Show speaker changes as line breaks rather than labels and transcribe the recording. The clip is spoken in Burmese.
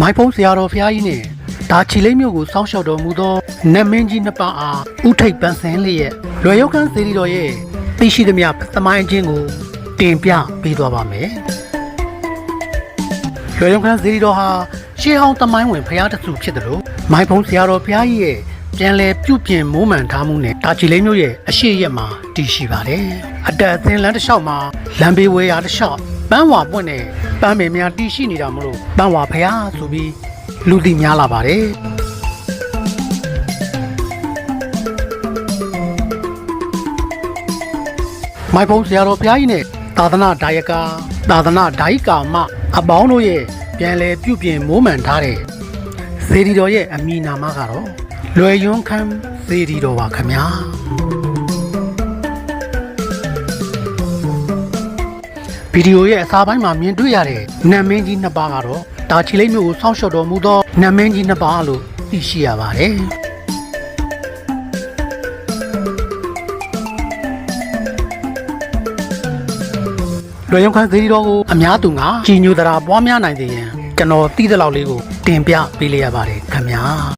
မိုင်ဖုံးဆရာတော်ဖျားကြီးနဲ့ဒါချီလိမ့်မြို့ကိုစောင့်ရှောက်တော်မူသောနတ်မင်းကြီးနှစ်ပါးအားဥထိတ်ပန်းစင်လျက်လွယ်ရောက်ခန်းစေတီတော်ရဲ့သိရှိသမျှသမိုင်းချင်းကိုတင်ပြပေးသွားပါမယ်။လွယ်ရောက်ခန်းစေတီတော်ဟာရှေးဟောင်းသမိုင်းဝင်ဖျားတစ်စုဖြစ်တယ်လို့မိုင်ဖုံးဆရာတော်ဖျားကြီးရဲ့ ပြန်လည်ပြုပြင်မိုးမှန်ထားမှုနဲ့ဒါချီလိမ့်မြို့ရဲ့အရှိရက်မှာတည်ရှိပါတယ်။အတက်အသင်းလမ်းတစ်လျှောက်မှာလမ်းဘေးဝဲရာတစ်လျှောက်ပန်းဝါပွင့်နဲ့ပန်းပင်များတည်ရှိနေတာမလို့ပန်းဝါဖျားဆိုပြီးလူသိများလာပါတယ်။မိုင်ဖုံးဆရာတော်ဘုရားကြီးနဲ့သာသနာဒါယကာသာသနာဒါယိကာမအပေါင်းတို့ရဲ့ပြန်လည်ပြုပြင်မိုးမှန်ထားတဲ့ဇေဒီတော်ရဲ့အမည်နာမကတော့ လွယ်ယွန်းခမ်းဇေဒီတော်ပါခင်ဗျာဗီဒီယိုရဲ့အစားပိုင်းမှာမြင်တွေ့ရတဲ့နတ်မင်းကြီးနှစ်ပါးကတော့ဒါချီလိမ့်မျိုးကိုစောင့်ရှောက်တော်မူသောနတ်မင်းကြီးနှစ်ပါးလို့သိရှိရပါတယ်။လွယ်ရုံခန်းစေတီတော်ကိုအများသူငါကြီးညိုတရာပွားများနိုင်စေရန်ကျွန်တော်တည်တဲ့လောက်လေးကိုတင်ပြပေးလိုက်ရပါတယ်ခင်ဗျာ